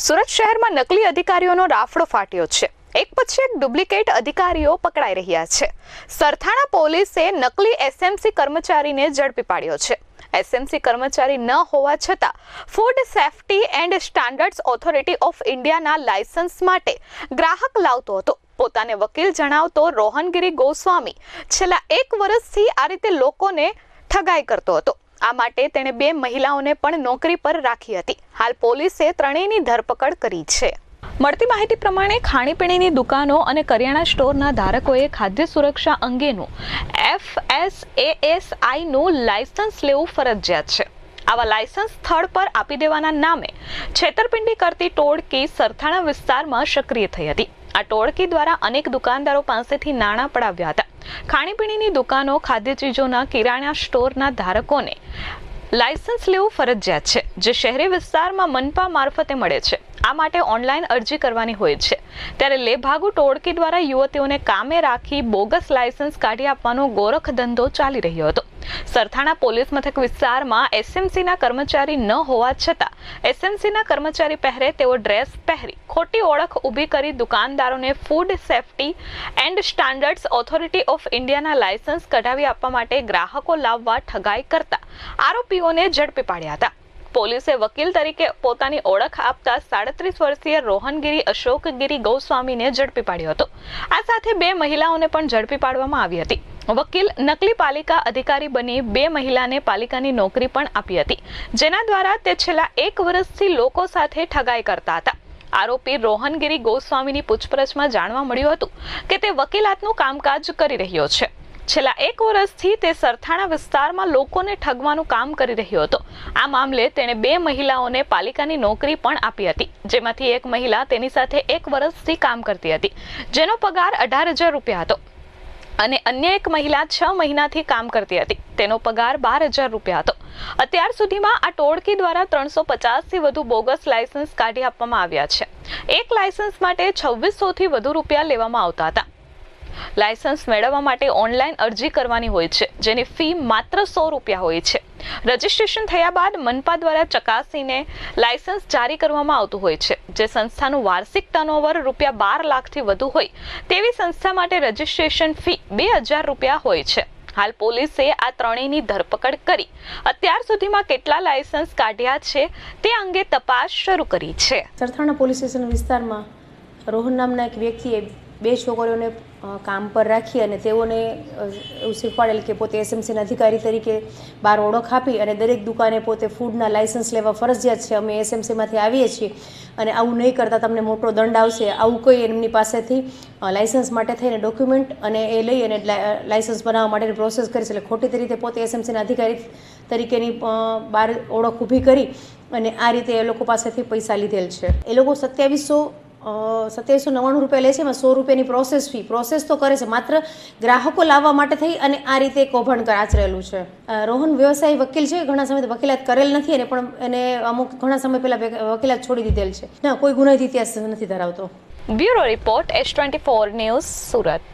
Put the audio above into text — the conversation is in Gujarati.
સુરત શહેરમાં નકલી અધિકારીઓનો રાફડો ફાટ્યો છે. એક પછી એક ડુપ્લિકેટ અધિકારીઓ પકડાઈ રહ્યા છે. સરથાણા પોલીસે નકલી એસએમસી કર્મચારીને ઝડપી પાડ્યો છે. એસએમસી કર્મચારી ન હોવા છતાં food safety and standards authority of ઇન્ડિયાના લાયસન્સ માટે ગ્રાહક લાવતો હતો. પોતાને વકીલ જણાવતો રોહનગીરી ગોસ્વામી છેલ્લા એક વર્ષથી આ રીતે લોકોને ઠગાઈ કરતો હતો. આ માટે તેણે બે મહિલાઓને પણ નોકરી પર રાખી હતી. હાલ પોલીસે ત્રણેયની ધરપકડ કરી છે. મળતી માહિતી પ્રમાણે ખાણીપીણીની દુકાનો અને કરિયાણા સ્ટોરના ધારકોએ ખાદ્ય સુરક્ષા અંગેનું એફએસએએસઆઈનું લાયસન્સ લેવું ફરજિયાત છે. આવા લાયસન્સ સ્થળ પર આપી દેવાના નામે છેતરપિંડી કરતી ટોળકી સરથાણા વિસ્તારમાં સક્રિય થઈ હતી. આ ટોળકી દ્વારા અનેક દુકાનદારો પાસેથી નાણાં પડાવ્યા હતા. ખાણીપીણીની દુકાનો ખાદ્ય ચીજોના કિરાણા સ્ટોરના ધારકોને લાયસન્સ લેવું ફરજિયાત છે, જે શહેરી વિસ્તારમાં મનપા મારફતે મળે છે. આ માટે ઓનલાઈન અરજી કરવાની હોય છે. ત્યારે લેભાગુ ટોળકી દ્વારા યુવતીઓને કામે રાખી બોગસ લાયસન્સ કાઢી આપવાનો ગોરખ ધંધો ચાલી રહ્યો હતો. સરથાણા પોલીસ મથક વિસ્તારમાં એસએમસીના કર્મચારી ન હોવા છતાં એસએમસીના કર્મચારી પહેરે તેઓ ડ્રેસ પહેરી ખોટી ઓળખ ઊભી કરી દુકાનદારોને food safety and standards authority of ઇન્ડિયાના લાયસન્સ કઢાવી આપવા માટે ગ્રાહકો લાવવા ઠગાઈ કરતા આરોપીઓને ઝડપી પાડ્યા હતા. પોલીસે વકીલ તરીકે પોતાની ઓળખ આપતા સાડત્રીસ વર્ષીય રોહનગીરી અશોકગીરી ગૌસ્વામીને ઝડપી પાડ્યો હતો. આ સાથે બે મહિલાઓને પણ ઝડપી પાડવામાં આવી હતી. વકીલ નકલી પાલિકા અધિકારી બની બે મહિલાને પાલિકાની નોકરી પણ આપી હતી, જેના દ્વારા તે છેલ્લા એક વર્ષથી લોકો સાથે ઠગાઈ કરતા હતા. આરોપી રોહનગીરી ગોસ્વામીની પૂછપરછમાં જાણવા મળ્યું હતું કે તે વકીલાતનું કામકાજ કરી રહ્યો છે. છેલ્લા એક વર્ષથી તે સરથાણા વિસ્તારમાં લોકોને ઠગવાનું કામ કરી રહ્યો હતો. આ મામલે તેણે બે મહિલાઓને પાલિકાની નોકરી પણ આપી હતી, જેમાંથી એક મહિલા તેની સાથે એક વર્ષથી કામ કરતી હતી, જેનો પગાર અઢાર હજાર રૂપિયા હતો. અને અન્ય એક મહિલા છ મહિનાથી કામ કરતી હતી. તેનો પગાર બાર હજાર રૂપિયા હતો. અત્યાર સુધીમાં આ ટોળકી દ્વારા ત્રણસો પચાસથી વધુ બોગસ લાયસન્સ કાઢી આપવામાં આવ્યા છે. એક લાયસન્સ માટે છવ્વીસોથી વધુ રૂપિયા લેવામાં આવતા હતા. લાયસન્સ મેળવવા માટે ઓનલાઈન અરજી કરવાની હોય છે, જેની ફી માત્ર સો રૂપિયા હોય છે. રજિસ્ટ્રેશન થયા બાદ મનપા દ્વારા ચકાસીને લાયસન્સ જારી કરવામાં આવતું હોય છે, જે સંસ્થાનું વાર્ષિક ટર્નઓવર રૂપિયા બાર લાખથી વધુ હોય, તેવી સંસ્થા માટે રજિસ્ટ્રેશન ફી બે હજાર રૂપિયા હોય છે. હાલ પોલીસે આ ત્રણેયની ધરપકડ કરી, અત્યાર સુધીમાં કેટલા લાયસન્સ કાઢ્યા છે, તે અંગે તપાસ શરૂ કરી છે. સરથાણા પોલીસ સ્ટેશન વિસ્તારમાં રોહન નામના એક વ્યક્તિએ બે છોકરીઓને કામ પર રાખી અને તેઓને એવું શીખવાડેલ કે પોતે એસએમસીના અધિકારી તરીકે બહાર ઓળખ આપી અને દરેક દુકાને પોતે ફૂડના લાઇસન્સ લેવા ફરજિયાત છે. અમે એસએમસીમાંથી આવીએ છીએ અને આવું નહીં કરતાં તમને મોટો દંડ આવશે. આવું કોઈ એમની પાસેથી લાઇસન્સ માટે થઈને ડોક્યુમેન્ટ અને એ લઈ અને લાઇસન્સ બનાવવા માટેની પ્રોસેસ કરી છે. એટલે ખોટી રીતે પોતે એસએમસીના અધિકારી તરીકેની બહાર ઓળખ ઊભી કરી અને આ રીતે એ લોકો પાસેથી પૈસા લીધેલ છે. એ લોકો સત્યાવીસો સત્યાવીસો નવ્વાણું રૂપિયા લે છે, એમાં સો રૂપિયાની પ્રોસેસ ફી પ્રોસેસ તો કરે છે, માત્ર ગ્રાહકો લાવવા માટે થઈ અને આ રીતે કૌભાંડ આચરેલું છે. રોહન વ્યવસાય વકીલ છે, ઘણા સમય વકીલાત કરેલ નથી અને પણ એને અમુક ઘણા સમય પહેલાં વકીલાત છોડી દીધેલ છે. ના, કોઈ ગુનાહિત ઇતિહાસ નથી ધરાવતો. Bureau report, S twenty four news Surat.